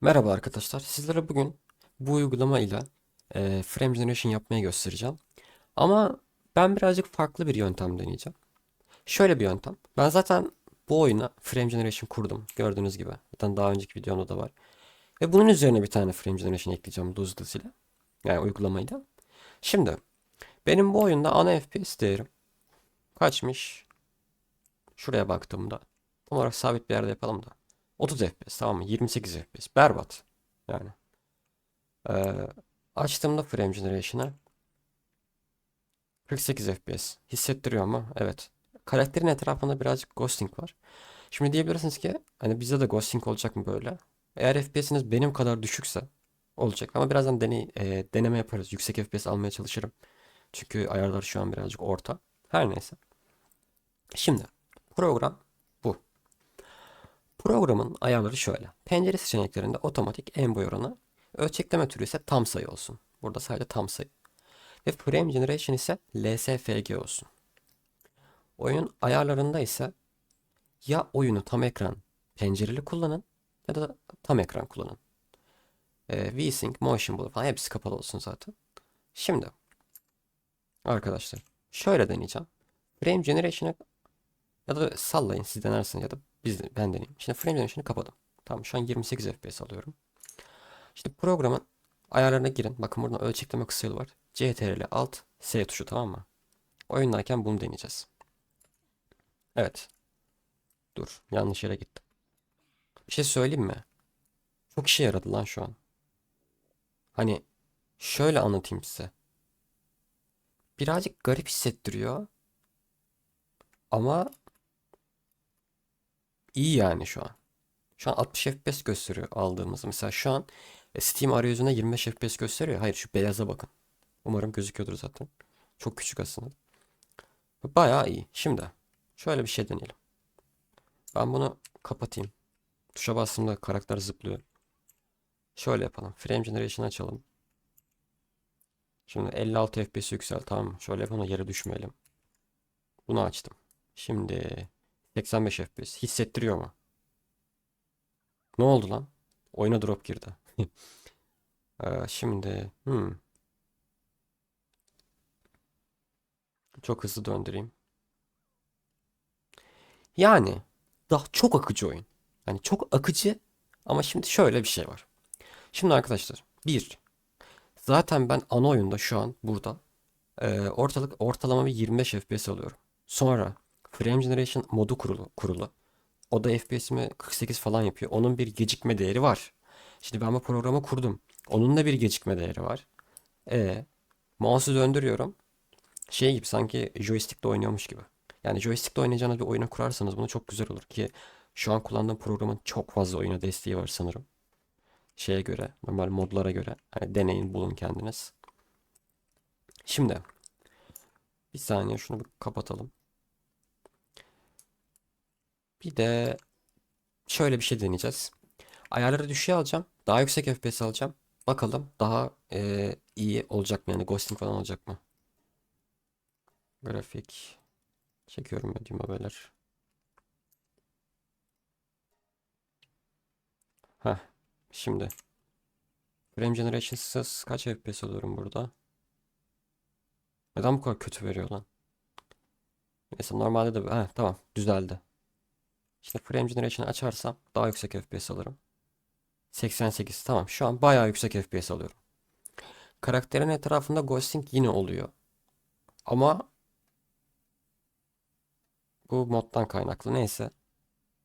Merhaba arkadaşlar. Sizlere bugün bu uygulama ile e, frame generation yapmayı göstereceğim. Ama ben birazcık farklı bir yöntem deneyeceğim. Şöyle bir yöntem. Ben zaten bu oyuna frame generation kurdum. Gördüğünüz gibi. Zaten daha önceki videomda da var. Ve bunun üzerine bir tane frame generation ekleyeceğim Doodles ile. Yani uygulamayla. Şimdi benim bu oyunda ana FPS değerim kaçmış? Şuraya baktığımda. Olarak sabit bir yerde yapalım da. 30 FPS tamam mı? 28 FPS. Berbat. Yani. Ee, açtığımda frame generation'ı 48 FPS. Hissettiriyor mu? Evet. Karakterin etrafında birazcık ghosting var. Şimdi diyebilirsiniz ki hani bizde de ghosting olacak mı böyle? Eğer FPS'iniz benim kadar düşükse olacak. Ama birazdan deney, e, deneme yaparız. Yüksek FPS almaya çalışırım. Çünkü ayarlar şu an birazcık orta. Her neyse. Şimdi program. Programın ayarları şöyle. Pencere seçeneklerinde otomatik en boy oranı, ölçekleme türü ise tam sayı olsun. Burada sadece tam sayı. Ve frame generation ise LSFG olsun. Oyunun ayarlarında ise ya oyunu tam ekran pencereli kullanın ya da tam ekran kullanın. Ee, VSync, Motion Blur falan hepsi kapalı olsun zaten. Şimdi arkadaşlar şöyle deneyeceğim. Frame Generation'ı ya da sallayın siz denersiniz ya da biz ben deneyeyim. Şimdi frame generation'ı kapadım. Tamam şu an 28 FPS alıyorum. Şimdi programın ayarlarına girin. Bakın burada ölçekleme yolu var. CTRL Alt S tuşu tamam mı? Oyundayken bunu deneyeceğiz. Evet. Dur yanlış yere gittim. Bir şey söyleyeyim mi? Çok işe yaradı lan şu an. Hani şöyle anlatayım size. Birazcık garip hissettiriyor. Ama iyi yani şu an. Şu an 60 FPS gösteriyor aldığımız. Mesela şu an e, Steam arayüzünde 25 FPS gösteriyor. Hayır şu beyaza bakın. Umarım gözüküyordur zaten. Çok küçük aslında. Bayağı iyi. Şimdi şöyle bir şey deneyelim. Ben bunu kapatayım. Tuşa bastığımda karakter zıplıyor. Şöyle yapalım. Frame Generation açalım. Şimdi 56 FPS yüksel tamam? Şöyle yapalım yere düşmeyelim. Bunu açtım. Şimdi 85 FPS. Hissettiriyor mu? Ne oldu lan? Oyuna drop girdi. Ee, şimdi hmm. Çok hızlı döndüreyim. Yani daha çok akıcı oyun. Yani çok akıcı ama şimdi şöyle bir şey var. Şimdi arkadaşlar bir zaten ben ana oyunda şu an burada e, ortalık ortalama bir 25 FPS alıyorum. Sonra Frame Generation modu kurulu, kurulu. O da FPS'imi 48 falan yapıyor. Onun bir gecikme değeri var. Şimdi ben bu programı kurdum. Onun da bir gecikme değeri var. E mouse'u döndürüyorum. Şey gibi sanki joystick'le oynuyormuş gibi. Yani joystick'le oynayacağınız bir oyunu kurarsanız bunu çok güzel olur ki şu an kullandığım programın çok fazla oyuna desteği var sanırım. Şeye göre, normal modlara göre. Hani deneyin, bulun kendiniz. Şimdi bir saniye şunu bir kapatalım. Bir de şöyle bir şey deneyeceğiz. Ayarları düşüğe alacağım. Daha yüksek FPS alacağım. Bakalım daha e, iyi olacak mı? Yani ghosting falan olacak mı? Grafik. Çekiyorum medium haberler. Heh. Şimdi. Frame Generations'sız kaç FPS alıyorum burada? Neden bu kadar kötü veriyor lan? Neyse normalde de... Heh, tamam düzeldi. Şimdi Frame Generation'ı açarsam daha yüksek FPS alırım. 88 tamam şu an bayağı yüksek FPS alıyorum. Karakterin etrafında ghosting yine oluyor. Ama bu moddan kaynaklı neyse.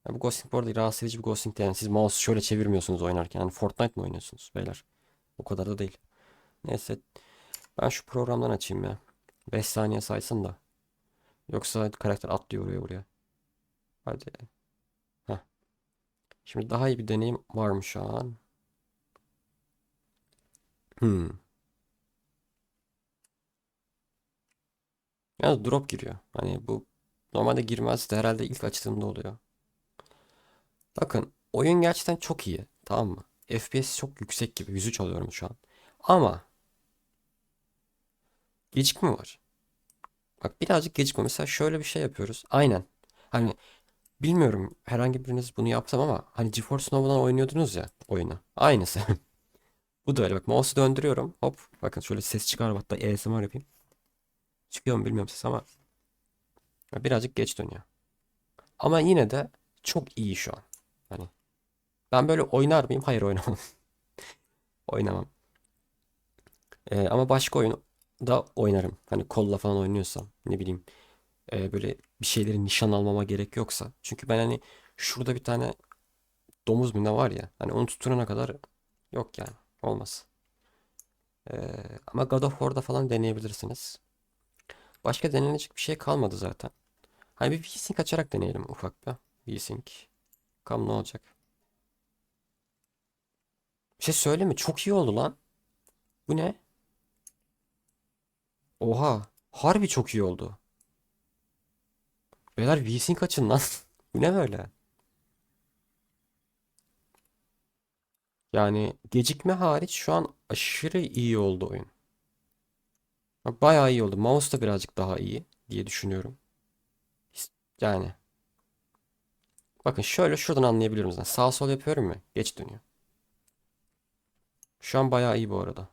Ya bu ghosting bu arada rahatsız edici bir ghosting. Yani siz mouse şöyle çevirmiyorsunuz oynarken. Yani Fortnite mi oynuyorsunuz beyler? O kadar da değil. Neyse ben şu programdan açayım ya. 5 saniye saysın da. Yoksa karakter atlıyor oraya buraya. Hadi. Şimdi daha iyi bir deneyim var mı şu an? Hmm. Yalnız drop giriyor. Hani bu normalde girmez de herhalde ilk açtığımda oluyor. Bakın oyun gerçekten çok iyi. Tamam mı? FPS çok yüksek gibi. 103 alıyorum şu an. Ama gecikme var. Bak birazcık gecikme. Mesela şöyle bir şey yapıyoruz. Aynen. Hani bilmiyorum herhangi biriniz bunu yapsam ama hani GeForce Now'dan oynuyordunuz ya oyunu. Aynısı. Bu da öyle bak mouse'u döndürüyorum. Hop bakın şöyle ses çıkar hatta ASMR yapayım. Çıkıyor mu bilmiyorum ses ama birazcık geç dönüyor. Ama yine de çok iyi şu an. Hani ben böyle oynar mıyım? Hayır oynamam. Oynamam. Ee, ama başka oyun da oynarım. Hani kolla falan oynuyorsam ne bileyim e, böyle bir şeyleri nişan almama gerek yoksa. Çünkü ben hani şurada bir tane domuz mu ne var ya hani onu tutturana kadar yok yani olmaz. Ee, ama God of War'da falan deneyebilirsiniz. Başka denenecek bir şey kalmadı zaten. Hani bir V-Sync açarak deneyelim ufak bir. V-Sync. Bakalım ne olacak. Bir şey söyleyeyim mi? Çok iyi oldu lan. Bu ne? Oha. Harbi çok iyi oldu. Beyler V-Sync açın lan. Bu ne böyle? Yani gecikme hariç şu an aşırı iyi oldu oyun. Bayağı iyi oldu. Mouse da birazcık daha iyi diye düşünüyorum. Yani bakın şöyle şuradan anlayabilirim zaten. Sağ sol yapıyorum ya. Geç dönüyor. Şu an bayağı iyi bu arada.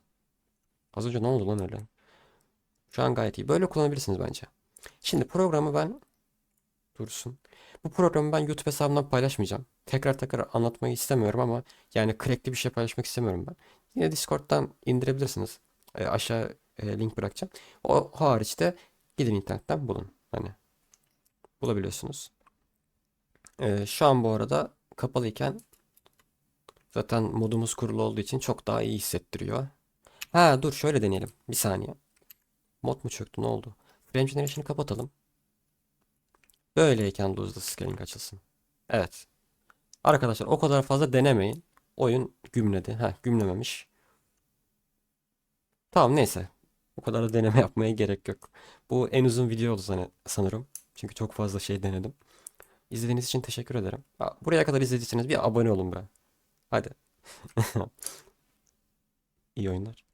Az önce ne oldu lan öyle? Şu an gayet iyi. Böyle kullanabilirsiniz bence. Şimdi programı ben dursun. Bu programı ben YouTube hesabımdan paylaşmayacağım. Tekrar tekrar anlatmayı istemiyorum ama yani crackli bir şey paylaşmak istemiyorum ben. Yine Discord'dan indirebilirsiniz. E, aşağı e, link bırakacağım. O hariçte gidin internetten bulun. Hani bulabiliyorsunuz. E, şu an bu arada kapalıyken zaten modumuz kurulu olduğu için çok daha iyi hissettiriyor. Ha dur şöyle deneyelim. Bir saniye. Mod mu çöktü ne oldu? Frame Generation'ı kapatalım. Böyleyken Lose'da scaling açılsın. Evet. Arkadaşlar o kadar fazla denemeyin. Oyun gümledi. Ha gümlememiş. Tamam neyse. O kadar da deneme yapmaya gerek yok. Bu en uzun video oldu sanırım. Çünkü çok fazla şey denedim. İzlediğiniz için teşekkür ederim. Buraya kadar izlediyseniz bir abone olun be. Hadi. İyi oyunlar.